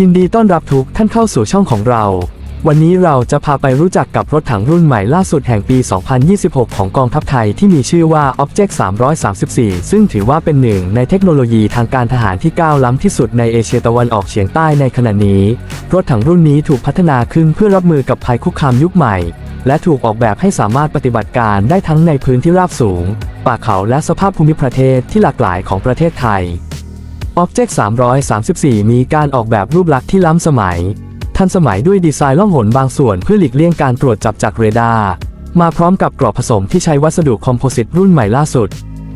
ยินดีต้อนรับทุกท่านเข้าสู่ช่องของเรา วันนี้เราจะพาไปรู้จักกับรถถังรุ่นใหม่ล่าสุดแห่งปี 2026 ของกองทัพไทยที่มีชื่อว่า Object 334 ซึ่งถือว่าเป็นหนึ่งในเทคโนโลยีทางการทหารที่ก้าวล้ำที่สุดในเอเชียตะวันออกเฉียงใต้ในขณะนี้ รถถังรุ่นนี้ถูกพัฒนาขึ้นเพื่อรับมือกับภัยคุกคามยุคใหม่ และถูกออกแบบให้สามารถปฏิบัติการได้ทั้งในพื้นที่ราบสูง ป่าเขาและสภาพภูมิประเทศที่หลากหลายของประเทศไทย Object 334 มีการออกแบบรูปลักษณ์ที่ล้ำสมัย ทันสมัยด้วยดีไซน์ล่องหนบางส่วนเพื่อหลีกเลี่ยงการตรวจจับจากเรดาร์ มาพร้อมกับกรอบผสมที่ใช้วัสดุคอมโพสิตรุ่นใหม่ล่าสุด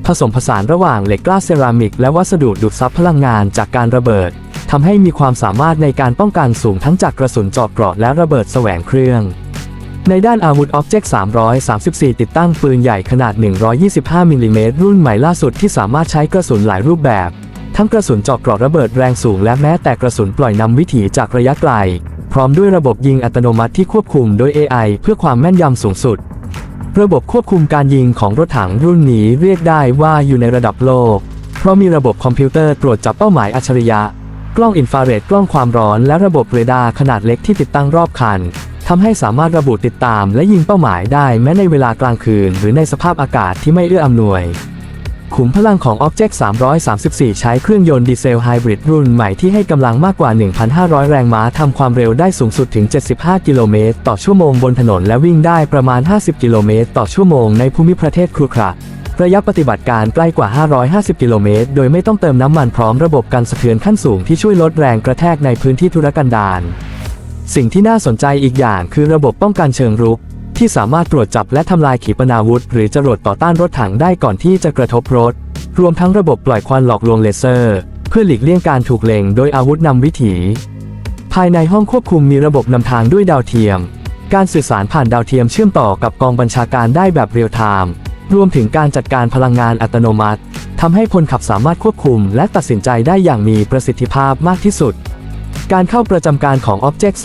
ผสมผสานระหว่างเหล็กกล้าเซรามิกและวัสดุดูดซับพลังงานจากการระเบิดทำให้มีความสามารถในการป้องกันสูงทั้งจากกระสุนเจาะเกราะและระเบิดแสวงเครื่องในด้านอาวุธ Object 334 ติดตั้งปืนใหญ่ขนาด 125 มิลลิเมตรรุ่นใหม่ล่าสุดที่สามารถใช้กระสุนหลายรูปแบบ ทั้งกระสุนเจาะเกราะระเบิดแรงสูง และแม้แต่กระสุนปล่อยนำวิถีจากระยะไกล พร้อมด้วยระบบยิงอัตโนมัติที่ควบคุมโดย AI เพื่อความแม่นยำสูงสุด ระบบควบคุมการยิงของรถถังรุ่นนี้เรียกได้ว่าอยู่ในระดับโลก เพราะมีระบบคอมพิวเตอร์ตรวจจับเป้าหมายอัจฉริยะ กล้องอินฟราเรดกล้องความร้อน และระบบเรดาร์ขนาดเล็กที่ติดตั้งรอบคันทำให้สามารถระบุติดตามและยิงเป้าหมายได้แม้ในเวลากลางคืน หรือในสภาพอากาศที่ไม่เอื้ออำนวย ขุมพลังของ Object 334 ใช้เครื่องยนต์ดีเซลไฮบริดรุ่นใหม่ที่ให้กำลังมากกว่า 1,500 แรงม้าทำความเร็วได้สูงสุดถึง 75 กิโลเมตร ต่อชั่วโมงบนถนนและวิ่งได้ประมาณ 50 กิโลเมตร ต่อชั่วโมงในภูมิประเทศครุขระระยะปฏิบัติการใกล้กว่า 550 กิโลเมตร โดยไม่ต้องเติมน้ำมันพร้อมระบบกันสะเทือนขั้นสูงที่ช่วยลดแรงกระแทกในพื้นที่ธุรกันดารสิ่งที่น่าสนใจอีกอย่างคือระบบป้องกันเชิงรุก ที่สามารถตรวจจับและทำลายขีปนาวุธ หรือจรวดต่อต้านรถถังได้ก่อนที่จะกระทบรถ รวมทั้งระบบปล่อยควันหลอกลวงเลเซอร์ เพื่อหลีกเลี่ยงการถูกเล็งโดยอาวุธนำวิถี ภายในห้องควบคุมมีระบบนำทางด้วยดาวเทียม การสื่อสารผ่านดาวเทียมเชื่อมต่อกับกองบัญชาการได้แบบเรียลไทม์รวมถึงการจัดการพลังงานอัตโนมัติทำให้พลขับสามารถควบคุม และตัดสินใจได้อย่างมีประสิทธิภาพมากที่สุด การเข้าประจำการของ Object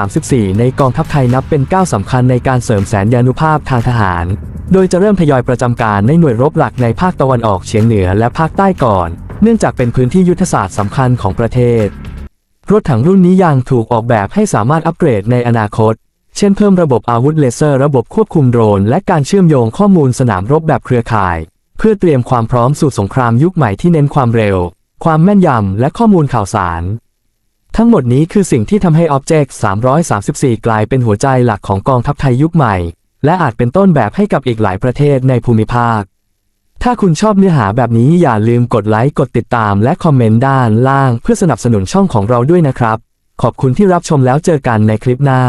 334 ในกองทัพไทยนับเป็นก้าวสำคัญในการเสริมแสนยานุภาพทางทหาร โดยจะเริ่มทยอยประจำการในหน่วยรบหลักในภาคตะวันออกเฉียงเหนือและภาคใต้ก่อน เนื่องจากเป็นพื้นที่ยุทธศาสตร์สำคัญของประเทศ รถถังรุ่นนี้ยังถูกออกแบบให้สามารถอัปเกรดในอนาคต เช่นเพิ่มระบบอาวุธเลเซอร์ ระบบควบคุมโดรน และการเชื่อมโยงข้อมูลสนามรบแบบเครือข่าย เพื่อเตรียมความพร้อมสู่สงครามยุคใหม่ที่เน้นความเร็ว ความแม่นยำและข้อมูลข่าวสาร ทั้งหมดนี้คือสิ่งที่ทำให้ Object 334 กลายเป็นหัวใจหลักของกองทัพไทยยุคใหม่ และอาจเป็นต้นแบบให้กับอีกหลายประเทศในภูมิภาค ถ้าคุณชอบเนื้อหาแบบนี้อย่าลืมกดไลค์ กดติดตาม และคอมเมนต์ด้านล่างเพื่อสนับสนุนช่องของเราด้วยนะครับ ขอบคุณที่รับชมแล้วเจอกันในคลิปหน้า